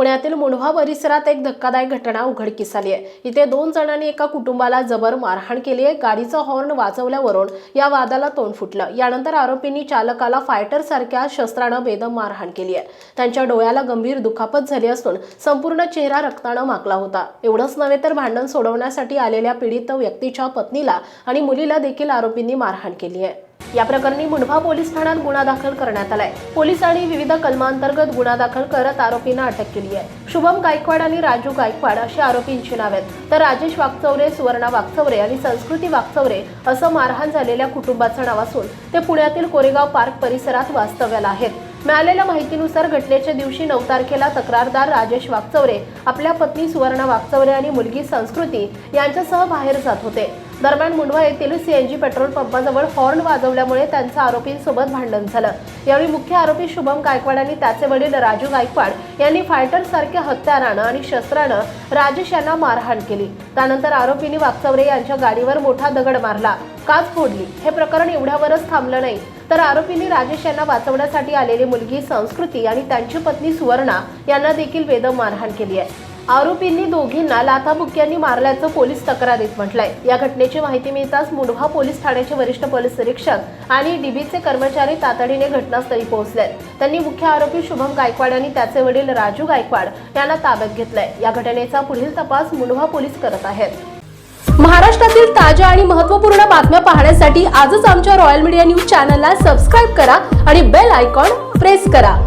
पुण्यातील मुंढवा परिसरात एक धक्कादायक घटना उघडकीस आली आहे. इथे दोन जणांनी एका कुटुंबाला जबर मारहाण केली आहे. गाडीचा हॉर्न वाजवल्यावरून या वादाला तोंड फुटलं. यानंतर आरोपींनी चालकाला फायटर सारख्या शस्त्रानं बेदम मारहाण केली आहे. त्यांच्या डोळ्याला गंभीर दुखापत झाली असून संपूर्ण चेहरा रक्तानं माकला होता. एवढंच नव्हे तर भांडण सोडवण्यासाठी आलेल्या पीडित व्यक्तीच्या पत्नीला आणि मुलीला देखील आरोपींनी मारहाण केली आहे. या प्रकरणी मुंढवा पोलीस ठाण्यात गुन्हा दाखल करण्यात आलाय. पोलिसांनी विविध कलमांतर्गत गुन्हा दाखल करत आरोपींना अटक केली आहे. शुभम गायकवाड आणि राजू गायकवाड अशी आरोपींची नावे आहेत. तर राजेश वागचौरे सुवर्णा वागचौरे आणि संस्कृती वागचौरे असं मारहाण झालेल्या कुटुंबाचं नाव असून ते पुण्यातील कोरेगाव पार्क परिसरात वास्तव्याला आहेत. मिळालेल्या माहितीनुसार घटनेच्या दिवशी नऊ तारखेला तक्रारदार राजेश वागचौरे आपल्या पत्नी सुवर्णा वागचौरे आणि मुलगी संस्कृती यांच्यासह बाहेर जात होते. दरम्यान मुंडवा येथील सीएनजी पेट्रोल पंपाजवळ हॉर्न वाजवल्यामुळे त्यांचं आरोपींसोबत भांडण झालं. यावेळी मुख्य आरोपी शुभम गायकवाड आणि त्याचे वडील राजू गायकवाड यांनी फायटर सारख्या हत्यारानं आणि शस्त्रानं राजेश यांना मारहाण केली. त्यानंतर आरोपींनी वागचौरे यांच्या गाडीवर मोठा दगड मारला. काच फोडली. हे प्रकरण एवढ्यावरच थांबलं नाही. तर आरोपींनी राजेश यांना वाचवण्यासाठी आलेली मुलगी संस्कृती आणि त्यांची पत्नी सुवर्णा यांना देखील वेद मारहाण केली आहे. आरोपींनी दोघींना लाथाबुक्क्यांनी मारल्याचं पोलीस तक्रारीत म्हटलंय. या घटनेची माहिती मिळताच मुंढवा पोलीस ठाण्याचे वरिष्ठ पोलीस निरीक्षक आणि डीबीचे कर्मचारी तातडीने घटनास्थळी पोहोचले त्यांनी मुख्य आरोपी शुभम गायकवाड आणि त्याचे वडील राजू गायकवाड यांना ताब्यात घेतलंय. या घटनेचा पुढील तपास मुंढवा पोलीस करत आहेत. महाराष्ट्रातील ताज्या आणि महत्त्वपूर्ण बातम्या पाहण्यासाठी आजच आमच्या रॉयल मीडिया न्यूज चॅनलला सबस्क्राईब करा आणि बेल आयकॉन प्रेस करा.